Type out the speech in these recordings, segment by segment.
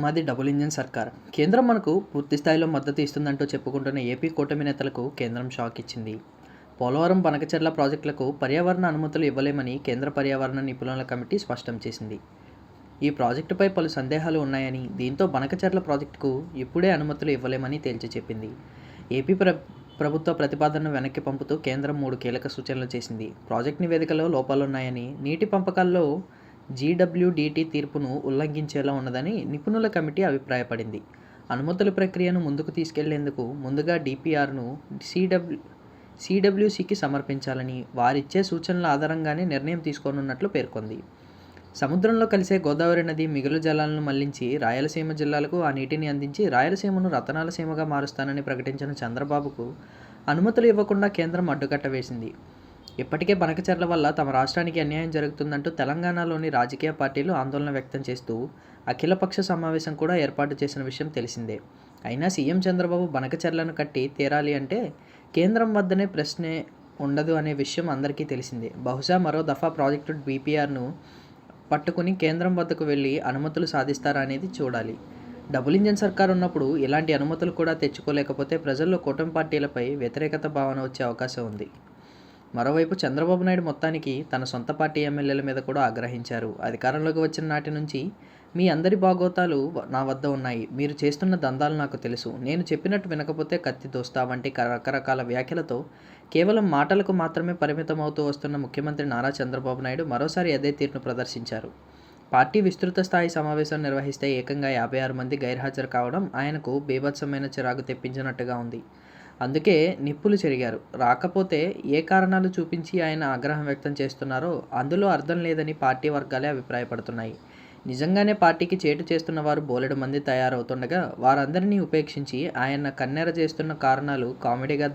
మాది double engine సర్కార్. కేంద్రం మనకు పూర్తి స్థాయిలో మద్దతు ఇస్తుందంటూ చెప్పుకుంటున్న ఏపీ కూటమి నేతలకు కేంద్రం షాక్ ఇచ్చింది. పోలవరం బనకచెర్ల ప్రాజెక్టులకు పర్యావరణ అనుమతులు ఇవ్వలేమని కేంద్ర పర్యావరణ నిపుణుల కమిటీ స్పష్టం చేసింది. ఈ ప్రాజెక్టుపై పలు సందేహాలు ఉన్నాయని దీంతో బనకచెర్ల ప్రాజెక్టుకు ఇప్పుడే అనుమతులు ఇవ్వలేమని తేల్చి చెప్పింది. ఏపీ ప్ర ప్రభుత్వ ప్రతిపాదనను వెనక్కి పంపుతూ కేంద్రం మూడు కీలక సూచనలు చేసింది. ప్రాజెక్ట్ నివేదికలో లోపాలున్నాయని నీటి పంపకాల్లో జీడబ్ల్యూడిటి తీర్పును ఉల్లంఘించేలా ఉన్నదని నిపుణుల కమిటీ అభిప్రాయపడింది. అనుమతుల ప్రక్రియను ముందుకు తీసుకెళ్ళేందుకు ముందుగా డిపిఆర్ను సిడబ్ల్యూ సిడబ్ల్యూసికి సమర్పించాలని వారిచ్చే సూచనల ఆధారంగానే నిర్ణయం తీసుకోనున్నట్లు పేర్కొంది. సముద్రంలో కలిసే గోదావరి నది మిగులు జలాలను మళ్ళించి రాయలసీమ జిల్లాలకు ఆ నీటిని అందించి రాయలసీమను రతనాల సీమగా మారుస్తానని ప్రకటించిన చంద్రబాబుకు అనుమతులు ఇవ్వకుండా కేంద్రం అడ్డుకట్ట వేసింది. ఇప్పటికే బనకచర్ల వల్ల తమ రాష్ట్రానికి అన్యాయం జరుగుతుందంటూ తెలంగాణలోని రాజకీయ పార్టీలు ఆందోళన వ్యక్తం చేస్తూ అఖిలపక్ష సమావేశం కూడా ఏర్పాటు చేసిన విషయం తెలిసిందే. అయినా సీఎం చంద్రబాబు బనకచర్లను కట్టి తీరాలి అంటే కేంద్రం వద్దనే ప్రశ్నే ఉండదు అనే విషయం అందరికీ తెలిసిందే. బహుశా మరో దఫా ప్రాజెక్టు బీపీఆర్ను పట్టుకుని కేంద్రం వద్దకు వెళ్ళి అనుమతులు సాధిస్తారా అనేది చూడాలి. డబుల్ ఇంజన్ సర్కార్ ఉన్నప్పుడు ఇలాంటి అనుమతులు కూడా తెచ్చుకోలేకపోతే ప్రజల్లో కూటమి పార్టీలపై వ్యతిరేకత భావన వచ్చే అవకాశం ఉంది. మరోవైపు చంద్రబాబు నాయుడు మొత్తానికి తన సొంత పార్టీ ఎమ్మెల్యేల మీద కూడా ఆగ్రహించారు. అధికారంలోకి వచ్చిన నాటి నుంచి మీ అందరి బాగోతాలు నా వద్ద ఉన్నాయి. మీరు చేస్తున్న దందాలు నాకు తెలుసు. నేను చెప్పినట్టు వినకపోతే కత్తి దోస్తా వంటి రకరకాల వ్యాఖ్యలతో కేవలం మాటలకు మాత్రమే పరిమితమవుతూ వస్తున్న ముఖ్యమంత్రి నారా చంద్రబాబు నాయుడు మరోసారి అదే తీరును ప్రదర్శించారు. పార్టీ విస్తృత స్థాయి సమావేశం నిర్వహిస్తే ఏకంగా యాభై ఆరు మంది గైర్హాజరు కావడం ఆయనకు బీభత్సమైన చిరాకు తెప్పించినట్టుగా ఉంది. అందుకే నిప్పులు చెరిగారు. రాకపోతే ఏ కారణాలు చూపించి ఆయన ఆగ్రహం వ్యక్తం చేస్తున్నారో అందులో అర్థం లేదని పార్టీ వర్గాలే అభిప్రాయపడుతున్నాయి. నిజంగానే పార్టీకి చేటు చేస్తున్న వారు బోలెడు మంది తయారవుతుండగా వారందరినీ ఉపేక్షించి ఆయన కన్నెర చేస్తున్న కారణాలు కామెడీగా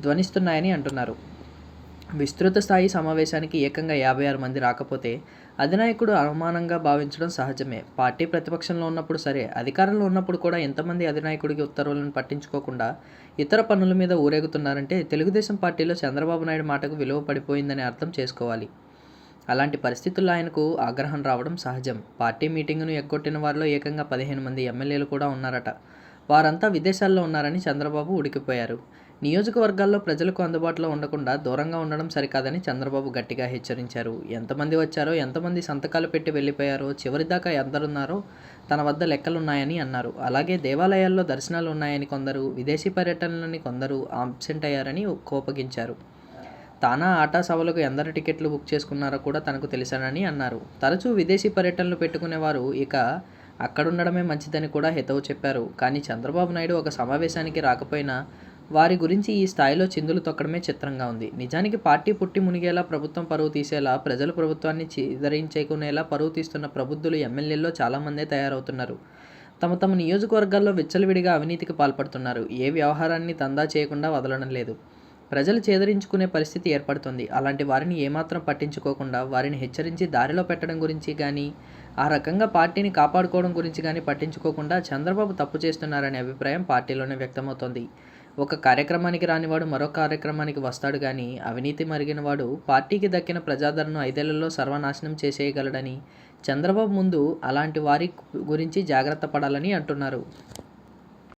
ధ్వనిస్తున్నాయని అంటున్నారు. విస్తృత స్థాయి సమావేశానికి ఏకంగా యాభై ఆరు మంది రాకపోతే అధినాయకుడు అవమానంగా భావించడం సహజమే. పార్టీ ప్రతిపక్షంలో ఉన్నప్పుడు సరే అధికారంలో ఉన్నప్పుడు కూడా ఎంతమంది అధినాయకుడికి ఉత్తర్వులను పట్టించుకోకుండా ఇతర పనుల మీద ఊరేగుతున్నారంటే తెలుగుదేశం పార్టీలో చంద్రబాబు నాయుడు మాటకు విలువ పడిపోయిందని అర్థం చేసుకోవాలి. అలాంటి పరిస్థితుల్లో ఆయనకు ఆగ్రహం రావడం సహజం. పార్టీ మీటింగును ఎగ్గొట్టిన వారిలో ఏకంగా పదిహేను మంది ఎమ్మెల్యేలు కూడా ఉన్నారట. వారంతా విదేశాల్లో ఉన్నారని చంద్రబాబు ఉడికిపోయారు. నియోజకవర్గాల్లో ప్రజలకు అందుబాటులో ఉండకుండా దూరంగా ఉండడం సరికాదని చంద్రబాబు గట్టిగా హెచ్చరించారు. ఎంతమంది వచ్చారో ఎంతమంది సంతకాలు పెట్టి వెళ్ళిపోయారో చివరిదాకా ఎందరున్నారో తన వద్ద లెక్కలున్నాయని అన్నారు. అలాగే దేవాలయాల్లో దర్శనాలు ఉన్నాయని కొందరు విదేశీ పర్యటనలని కొందరు ఆబ్సెంట్ అయ్యారని కోపగించారు. తానా ఆటా సభలకు ఎందరు టికెట్లు బుక్ చేసుకున్నారో కూడా తనకు తెలిసానని అన్నారు. తరచూ విదేశీ పర్యటనలు పెట్టుకునేవారు ఇక అక్కడుండడమే మంచిదని కూడా హితవు చెప్పారు. కానీ చంద్రబాబు నాయుడు ఒక సమావేశానికి రాకపోయినా వారి గురించి ఈ స్థాయిలో చిందులు తొక్కడమే చిత్రంగా ఉంది. నిజానికి పార్టీ పుట్టి మునిగేలా ప్రభుత్వం పరువు తీసేలా ప్రజలు ప్రభుత్వాన్ని చిదరించేకునేలా పరువు తీస్తున్న ప్రబుద్ధులు ఎమ్మెల్యేల్లో చాలామందే తయారవుతున్నారు. తమ తమ నియోజకవర్గాల్లో విచ్చలవిడిగా అవినీతికి పాల్పడుతున్నారు. ఏ వ్యవహారాన్ని తందా చేయకుండా వదలడం లేదు. ప్రజలు చేదరించుకునే పరిస్థితి ఏర్పడుతుంది. అలాంటి వారిని ఏమాత్రం పట్టించుకోకుండా వారిని హెచ్చరించి దారిలో పెట్టడం గురించి కానీ ఆ రకంగా పార్టీని కాపాడుకోవడం గురించి కానీ పట్టించుకోకుండా చంద్రబాబు తప్పు చేస్తున్నారనే అభిప్రాయం పార్టీలోనే వ్యక్తమవుతోంది. ఒక కార్యక్రమానికి రానివాడు మరో కార్యక్రమానికి వస్తాడు కానీ అవినీతి మరిగిన వాడు పార్టీకి దక్కిన ప్రజాదరణను ఐదేళ్ళలో సర్వనాశనం చేసేయగలడని చంద్రబాబు ముందు అలాంటి వారి గురించి జాగ్రత్త పడాలని అంటున్నారు.